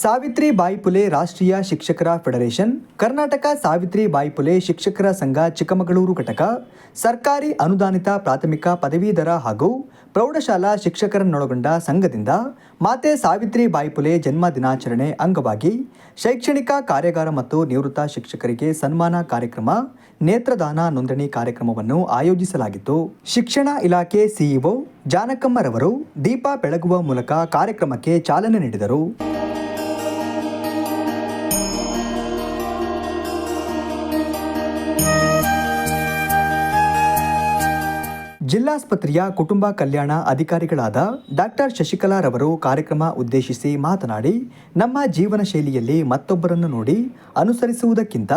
ಸಾವಿತ್ರಿ ಬಾಯಿ ಪುಲೆ ರಾಷ್ಟ್ರೀಯ ಶಿಕ್ಷಕರ ಫೆಡರೇಷನ್, ಕರ್ನಾಟಕ ಸಾವಿತ್ರಿ ಬಾಯಿ ಪುಲೆ ಶಿಕ್ಷಕರ ಸಂಘ ಚಿಕ್ಕಮಗಳೂರು ಘಟಕ, ಸರ್ಕಾರಿ ಅನುದಾನಿತ ಪ್ರಾಥಮಿಕ ಪದವೀಧರ ಹಾಗೂ ಪ್ರೌಢಶಾಲಾ ಶಿಕ್ಷಕರನ್ನೊಳಗೊಂಡ ಸಂಘದಿಂದ ಮಾತೆ ಸಾವಿತ್ರಿ ಬಾಯಿ ಪುಲೆ ಜನ್ಮ ದಿನಾಚರಣೆ ಅಂಗವಾಗಿ ಶೈಕ್ಷಣಿಕ ಕಾರ್ಯಾಗಾರ ಮತ್ತು ನಿವೃತ್ತ ಶಿಕ್ಷಕರಿಗೆ ಸನ್ಮಾನ ಕಾರ್ಯಕ್ರಮ, ನೇತ್ರದಾನ ನೋಂದಣಿ ಕಾರ್ಯಕ್ರಮವನ್ನು ಆಯೋಜಿಸಲಾಗಿತ್ತು. ಶಿಕ್ಷಣ ಇಲಾಖೆ ಸಿಇಒ ಜಾನಕಮ್ಮರವರು ದೀಪ ಬೆಳಗುವ ಮೂಲಕ ಕಾರ್ಯಕ್ರಮಕ್ಕೆ ಚಾಲನೆ ನೀಡಿದರು. ಜಿಲ್ಲಾಸ್ಪತ್ರೆಯ ಕುಟುಂಬ ಕಲ್ಯಾಣ ಅಧಿಕಾರಿಗಳಾದ ಡಾಕ್ಟರ್ ಶಶಿಕಲಾ ರವರು ಕಾರ್ಯಕ್ರಮ ಉದ್ದೇಶಿಸಿ ಮಾತನಾಡಿ, ನಮ್ಮ ಜೀವನ ಶೈಲಿಯಲ್ಲಿ ಮತ್ತೊಬ್ಬರನ್ನು ನೋಡಿ ಅನುಸರಿಸುವುದಕ್ಕಿಂತ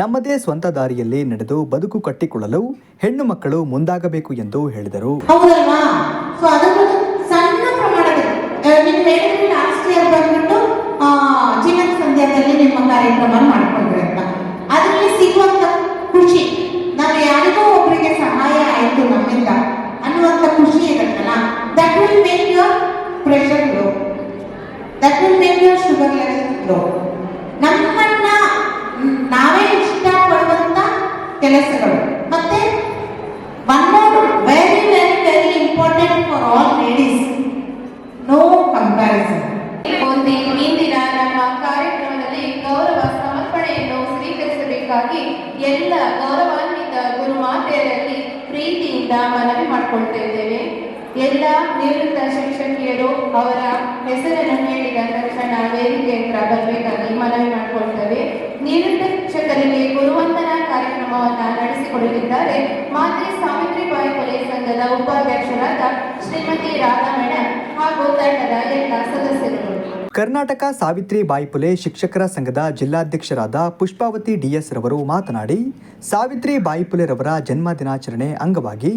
ನಮ್ಮದೇ ಸ್ವಂತ ದಾರಿಯಲ್ಲಿ ನಡೆದು ಬದುಕು ಕಟ್ಟಿಕೊಳ್ಳಲು ಹೆಣ್ಣು ಮಕ್ಕಳು ಮುಂದಾಗಬೇಕು ಎಂದು ಹೇಳಿದರು. ಹೌದಲ್ವಾ? ಶುಗರ್ ನಮ್ಮನ್ನ ನಾವೇ ಇಷ್ಟಪಡುವಂತ ಕೆಲಸಗಳು ಮತ್ತೆ one very very very important for all ladies. No. ಒಂದು ಇಂದಿನ ನಮ್ಮ ಕಾರ್ಯಕ್ರಮದಲ್ಲಿ ಗೌರವ ಸಮರ್ಪಣೆಯನ್ನು ಸ್ವೀಕರಿಸಬೇಕಾಗಿ ಎಲ್ಲ ಗೌರವಾನ್ವಿತ ಗುರುಮಾತೆಯರಲ್ಲಿ ಪ್ರೀತಿಯಿಂದ ಮನವಿ ಮಾಡಿಕೊಳ್ತಾ ಇದ್ದೇವೆ ಎಲ್ಲ ನಿವೃತ್ತ ಶಿಕ್ಷಕಿಯರು, ಅವರ ಬರಬೇಕಾಗಿ ಮನವಿ ಮಾಡಿಕೊಳ್ತೇವೆ. ಶಿಕ್ಷಕರಿಗೆ ಗುರುವಂದನಾ ಕಾರ್ಯಕ್ರಮವನ್ನು ನಡೆಸಿಕೊಡಲಿದ್ದಾರೆ ಮಾತೆ ಸಾವಿತ್ರಿಬಾಯಿ ಕೊಲೆ ಸಂಘದ ಉಪಾಧ್ಯಕ್ಷರಾದ ಶ್ರೀಮತಿ ರಾಧಾ ಹಾಗೂ ತಂಡದ ಎಲ್ಲ ಸದಸ್ಯರುಗಳು ಕರ್ನಾಟಕ ಸಾವಿತ್ರಿ ಬಾಯಿಪುಲೆ ಶಿಕ್ಷಕರ ಸಂಘದ ಜಿಲ್ಲಾಧ್ಯಕ್ಷರಾದ ಪುಷ್ಪಾವತಿ ಡಿಎಸ್ ರವರು ಮಾತನಾಡಿ, ಸಾವಿತ್ರಿ ಬಾಯಿಪುಲೆರವರ ಪುಲೆ ರವರ ಜನ್ಮ ದಿನಾಚರಣೆ ಅಂಗವಾಗಿ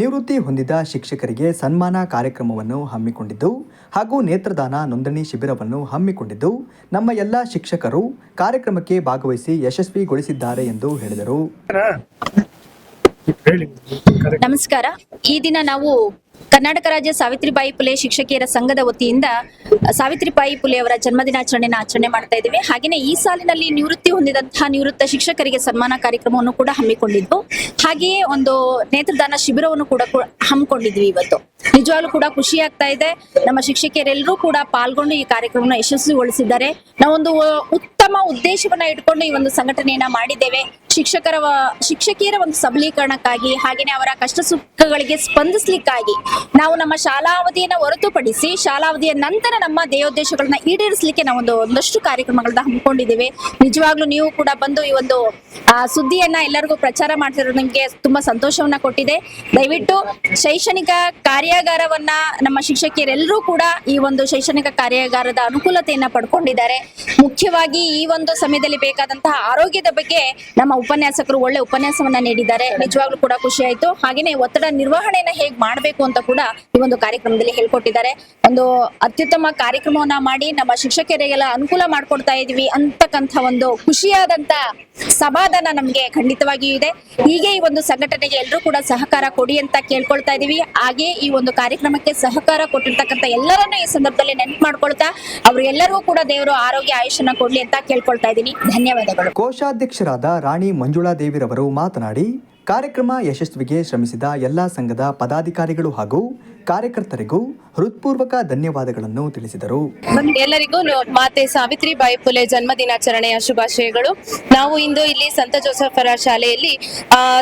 ನಿವೃತ್ತಿ ಹೊಂದಿದ ಶಿಕ್ಷಕರಿಗೆ ಸನ್ಮಾನ ಕಾರ್ಯಕ್ರಮವನ್ನು ಹಮ್ಮಿಕೊಂಡಿದ್ದು, ಹಾಗೂ ನೇತ್ರದಾನ ನೋಂದಣಿ ಶಿಬಿರವನ್ನು ಹಮ್ಮಿಕೊಂಡಿದ್ದು, ನಮ್ಮ ಎಲ್ಲ ಶಿಕ್ಷಕರು ಕಾರ್ಯಕ್ರಮಕ್ಕೆ ಭಾಗವಹಿಸಿ ಯಶಸ್ವಿಗೊಳಿಸಿದ್ದಾರೆ ಎಂದು ಹೇಳಿದರು. ನಮಸ್ಕಾರ. ಈ ದಿನ ನಾವು ಕರ್ನಾಟಕ ರಾಜ್ಯ ಸಾವಿತ್ರಿಬಾಯಿ ಪುಲೆ ಶಿಕ್ಷಕಿಯರ ಸಂಘದ ವತಿಯಿಂದ ಸಾವಿತ್ರಿಬಾಯಿ ಪುಲೆ ಅವರ ಜನ್ಮದಿನಾಚರಣೆಯನ್ನು ಆಚರಣೆ ಮಾಡ್ತಾ ಇದ್ದೀವಿ. ಹಾಗೆಯೇ ಈ ಸಾಲಿನಲ್ಲಿ ನಿವೃತ್ತಿ ಹೊಂದಿದಂತಹ ನಿವೃತ್ತ ಶಿಕ್ಷಕರಿಗೆ ಸನ್ಮಾನ ಕಾರ್ಯಕ್ರಮವನ್ನು ಕೂಡ ಹಮ್ಮಿಕೊಂಡಿದ್ದು. ಹಾಗೆಯೇ ಒಂದು ನೇತ್ರದಾನ ಶಿಬಿರವನ್ನು ಕೂಡ ಹಮ್ಮಿಕೊಂಡಿದ್ವಿ ಇವತ್ತು. ನಿಜವಾಗ್ಲೂ ಕೂಡ ಖುಷಿ ಆಗ್ತಾ ಇದೆ. ನಮ್ಮ ಶಿಕ್ಷಕಿಯರೆಲ್ಲರೂ ಕೂಡ ಪಾಲ್ಗೊಂಡು ಈ ಕಾರ್ಯಕ್ರಮವನ್ನು ಯಶಸ್ವಿಗೊಳಿಸಿದ್ದಾರೆ. ನಾವೊಂದು ಉತ್ತಮ ಉದ್ದೇಶವನ್ನ ಇಟ್ಕೊಂಡು ಈ ಒಂದು ಸಂಘಟನೆಯನ್ನ ಮಾಡಿದ್ದೇವೆ. ಶಿಕ್ಷಕರ ಶಿಕ್ಷಕಿಯರ ಒಂದು ಸಬಲೀಕರಣಕ್ಕಾಗಿ, ಹಾಗೇನೆ ಅವರ ಕಷ್ಟ ಸುಖಗಳಿಗೆ ಸ್ಪಂದಿಸ್ಲಿಕ್ಕಾಗಿ ನಾವು ನಮ್ಮ ಶಾಲಾವಧಿಯನ್ನ ಹೊರತುಪಡಿಸಿ, ಶಾಲಾವಧಿಯ ನಂತರ ನಮ್ಮ ದೇಹೋದ್ದೇಶಗಳನ್ನ ಈಡೇರಿಸಲಿಕ್ಕೆ ನಾವೊಂದು ಒಂದಷ್ಟು ಕಾರ್ಯಕ್ರಮಗಳನ್ನ ಹಮ್ಮಿಕೊಂಡಿದ್ದೇವೆ. ನಿಜವಾಗ್ಲೂ ನೀವು ಕೂಡ ಬಂದು ಈ ಒಂದು ಸುದ್ದಿಯನ್ನ ಎಲ್ಲರಿಗೂ ಪ್ರಚಾರ ಮಾಡ್ತಿರೋದು ನಿಮ್ಗೆ ತುಂಬಾ ಸಂತೋಷವನ್ನ ಕೊಟ್ಟಿದೆ. ದಯವಿಟ್ಟು ಶೈಕ್ಷಣಿಕ ಕಾರ್ಯಾಗಾರವನ್ನ ನಮ್ಮ ಶಿಕ್ಷಕಿಯರೆಲ್ಲರೂ ಕೂಡ ಈ ಒಂದು ಶೈಕ್ಷಣಿಕ ಕಾರ್ಯಾಗಾರದ ಅನುಕೂಲತೆಯನ್ನ ಪಡ್ಕೊಂಡಿದ್ದಾರೆ. ಮುಖ್ಯವಾಗಿ ಈ ಒಂದು ಸಮಯದಲ್ಲಿ ಬೇಕಾದಂತಹ ಆರೋಗ್ಯದ ಬಗ್ಗೆ ನಮ್ಮ ಉಪನ್ಯಾಸಕರು ಒಳ್ಳೆ ಉಪನ್ಯಾಸವನ್ನ ನೀಡಿದ್ದಾರೆ. ನಿಜವಾಗ್ಲೂ ಕೂಡ ಖುಷಿ ಆಯ್ತು. ಹಾಗೇನೆ ಒತ್ತಡ ನಿರ್ವಹಣೆಯನ್ನ ಹೇಗ್ ಮಾಡಬೇಕು ಅಂತ ಕೂಡ ಈ ಒಂದು ಕಾರ್ಯಕ್ರಮದಲ್ಲಿ ಹೇಳ್ಕೊಟ್ಟಿದ್ದಾರೆ. ಒಂದು ಅತ್ಯುತ್ತಮ ಕಾರ್ಯಕ್ರಮವನ್ನ ಮಾಡಿ ನಮ್ಮ ಶಿಕ್ಷಕರಿಗೆಲ್ಲ ಅನುಕೂಲ ಮಾಡ್ಕೊಡ್ತಾ ಇದೀವಿ ಅಂತಕ್ಕಂಥ ಒಂದು ಖುಷಿಯಾದಂತ ಸಮಾಧಾನ ನಮ್ಗೆ ಖಂಡಿತವಾಗಿಯೂ ಇದೆ. ಹೀಗೆ ಈ ಒಂದು ಸಂಘಟನೆಗೆ ಎಲ್ಲರೂ ಕೂಡ ಸಹಕಾರ ಕೊಡಿ ಅಂತ ಕೇಳ್ಕೊಳ್ತಾ ಇದೀವಿ ಹಾಗೆ ಈ ಕಾರ್ಯಕ್ರಮಕ್ಕೆ ಸಹಕಾರ ಕೊಟ್ಟಿರ್ತಕ್ಕಂಥ ಎಲ್ಲರನ್ನೂ ಈ ಸಂದರ್ಭದಲ್ಲಿ ನೆನಪು ಮಾಡ್ಕೊಳ್ತಾ ಅವ್ರಿಗೆಲ್ಲರಿಗೂ ಕೂಡ ದೇವರು ಆರೋಗ್ಯ ಆಯುಷನ್ನ ಕೊಡ್ಲಿ ಅಂತ ಕೇಳ್ಕೊಳ್ತಾ ಇದ್ದೀನಿ. ಧನ್ಯವಾದಗಳು. ಕೋಶಾಧ್ಯಕ್ಷರಾದ ರಾಣಿ ಮಂಜುಳಾ ದೇವಿರವರು ಮಾತನಾಡಿ ಕಾರ್ಯಕ್ರಮ ಯಶಸ್ವಿಗೆ ಶ್ರಮಿಸಿದ ಎಲ್ಲ ಸಂಘದ ಪದಾಧಿಕಾರಿಗಳು ಹಾಗೂ ಕಾರ್ಯಕರ್ತರಿಗೂ ಹೃತ್ಪೂರ್ವಕ ಧನ್ಯವಾದಗಳನ್ನು ತಿಳಿಸಿದರು. ಎಲ್ಲರಿಗೂ ಮಾತೆ ಮಾತೆ ಸಾವಿತ್ರಿಬಾಯಿ ಪುಲೆ ಜನ್ಮ ದಿನಾಚರಣೆಯ ಶುಭಾಶಯಗಳು. ನಾವು ಇಂದು ಇಲ್ಲಿ ಸಂತ ಜೋಸಫರ ಶಾಲೆಯಲ್ಲಿ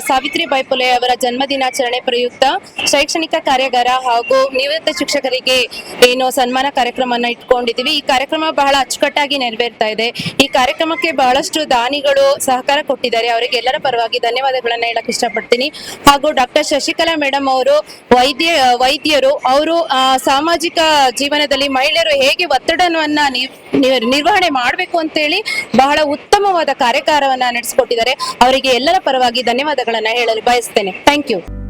ಸಾವಿತ್ರಿ ಬಾಯಿ ಫುಲೆ ಅವರ ಜನ್ಮ ದಿನಾಚರಣೆ ಪ್ರಯುಕ್ತ ಶೈಕ್ಷಣಿಕ ಕಾರ್ಯಾಗಾರ ಹಾಗೂ ನಿವೃತ್ತ ಶಿಕ್ಷಕರಿಗೆ ಏನು ಸನ್ಮಾನ ಕಾರ್ಯಕ್ರಮವನ್ನು ಇಟ್ಕೊಂಡಿದ್ದೀವಿ. ಈ ಕಾರ್ಯಕ್ರಮ ಬಹಳ ಅಚ್ಚುಕಟ್ಟಾಗಿ ನೆರವೇರ್ತಾ ಇದೆ. ಈ ಕಾರ್ಯಕ್ರಮಕ್ಕೆ ಬಹಳಷ್ಟು ದಾನಿಗಳು ಸಹಕಾರ ಕೊಟ್ಟಿದ್ದಾರೆ. ಅವರಿಗೆ ಎಲ್ಲರ ಪರವಾಗಿ ಧನ್ಯವಾದಗಳನ್ನ ಹೇಳಕ್ ಇಷ್ಟಪಡ್ತೀನಿ. ಹಾಗೂ ಡಾಕ್ಟರ್ ಶಶಿಕಲಾ ಮೇಡಮ್ ಅವರು ವೈದ್ಯ, ವೈದ್ಯರು, ಅವರು ಸಾಮಾಜಿಕ ಜೀವನದಲ್ಲಿ ಮಹಿಳೆಯರು ಹೇಗೆ ಒತ್ತಡವನ್ನ ನಿರ್- ನಿರ್- ನಿರ್ವಹಣೆ ಮಾಡಬೇಕು ಅಂತೇಳಿ ಬಹಳ ಉತ್ತಮವಾದ ಕಾರ್ಯಕಾರವನ್ನ ನಡೆಸಿಕೊಟ್ಟಿದ್ದಾರೆ. ಅವರಿಗೆ ಎಲ್ಲರ ಪರವಾಗಿ ಧನ್ಯವಾದಗಳನ್ನ ಹೇಳಲು ಬಯಸ್ತೇನೆ. ಥ್ಯಾಂಕ್ ಯು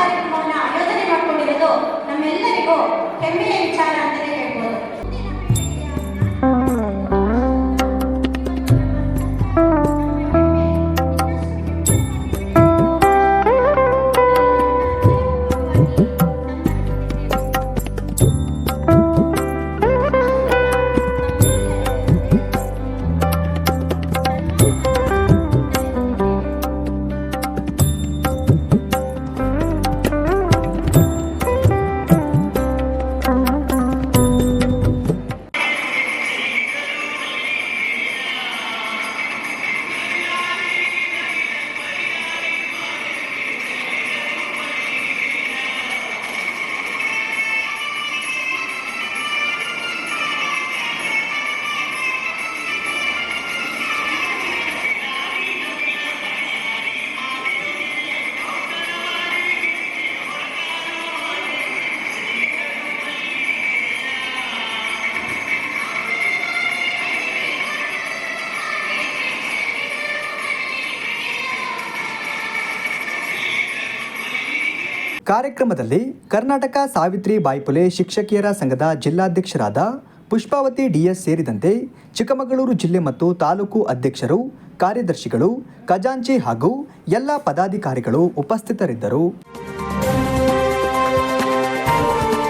ಕಾರ್ಯಕ್ರಮವನ್ನು ಆಯೋಜನೆ ಮಾಡಿಕೊಂಡಿರೋದು ನಮ್ಮೆಲ್ಲರಿಗೂ ಹೆಮ್ಮೆಯ ವಿಚಾರ ಅಂತಲೇ ಹೇಳ್ಬೋದು. ಕಾರ್ಯಕ್ರಮದಲ್ಲಿ ಕರ್ನಾಟಕ ಸಾವಿತ್ರಿ ಬಾಯ್ಪುಲೆ ಶಿಕ್ಷಕಿಯರ ಸಂಘದ ಜಿಲ್ಲಾಧ್ಯಕ್ಷರಾದ ಪುಷ್ಪಾವತಿ ಡಿಎಸ್ ಸೇರಿದಂತೆ ಚಿಕ್ಕಮಗಳೂರು ಜಿಲ್ಲೆ ಮತ್ತು ತಾಲೂಕು ಅಧ್ಯಕ್ಷರು, ಕಾರ್ಯದರ್ಶಿಗಳು, ಖಜಾಂಚಿ ಹಾಗೂ ಎಲ್ಲ ಪದಾಧಿಕಾರಿಗಳು ಉಪಸ್ಥಿತರಿದ್ದರು.